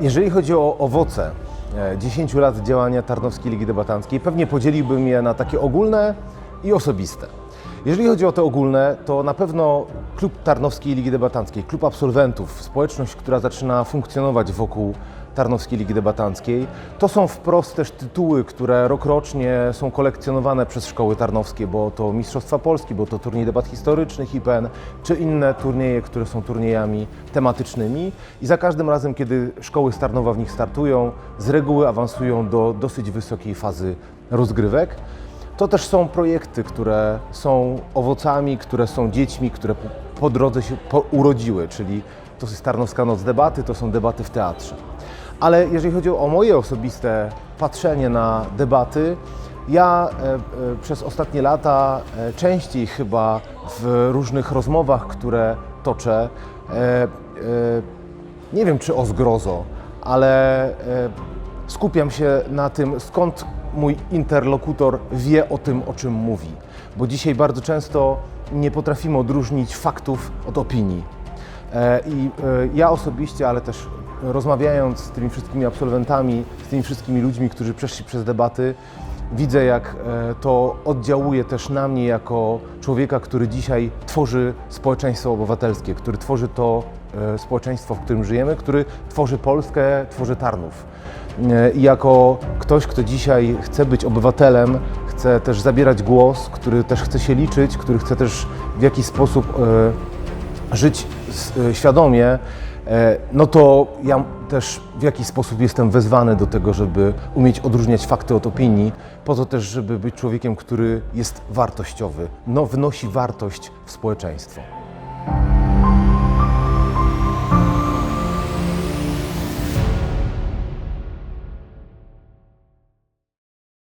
Jeżeli chodzi o owoce e, 10 lat działania Tarnowskiej Ligi Debatanckiej, pewnie podzieliłbym je na takie ogólne i osobiste. Jeżeli chodzi o te ogólne, to na pewno klub Tarnowskiej Ligi Debatanckiej, klub absolwentów, społeczność, która zaczyna funkcjonować wokół Tarnowskiej Ligi Debatanckiej, to są wprost też tytuły, które rokrocznie są kolekcjonowane przez szkoły tarnowskie, bo to Mistrzostwa Polski, bo to turniej debat historycznych IPN, czy inne turnieje, które są turniejami tematycznymi. I za każdym razem, kiedy szkoły z Tarnowa w nich startują, z reguły awansują do dosyć wysokiej fazy rozgrywek. To też są projekty, które są owocami, które są dziećmi, które po, drodze się urodziły, czyli to jest Tarnowska Noc Debaty, to są debaty w teatrze. Ale jeżeli chodzi o moje osobiste patrzenie na debaty, ja e, e, przez ostatnie lata e, częściej chyba w różnych rozmowach, które toczę, nie wiem czy o zgrozo, ale skupiam się na tym, skąd mój interlokutor wie o tym, o czym mówi. Bo dzisiaj bardzo często nie potrafimy odróżnić faktów od opinii. I ja osobiście, ale też rozmawiając z tymi wszystkimi absolwentami, z tymi wszystkimi ludźmi, którzy przeszli przez debaty, widzę jak e, to oddziałuje też na mnie jako człowieka, który dzisiaj tworzy społeczeństwo obywatelskie, który tworzy to e, społeczeństwo, w którym żyjemy, który tworzy Polskę, tworzy Tarnów. E, I jako ktoś, kto dzisiaj chce być obywatelem, chce też zabierać głos, który też chce się liczyć, który chce też w jakiś sposób żyć świadomie, no to ja też w jakiś sposób jestem wezwany do tego, żeby umieć odróżniać fakty od opinii, po to też, żeby być człowiekiem, który jest wartościowy, no, wnosi wartość w społeczeństwo.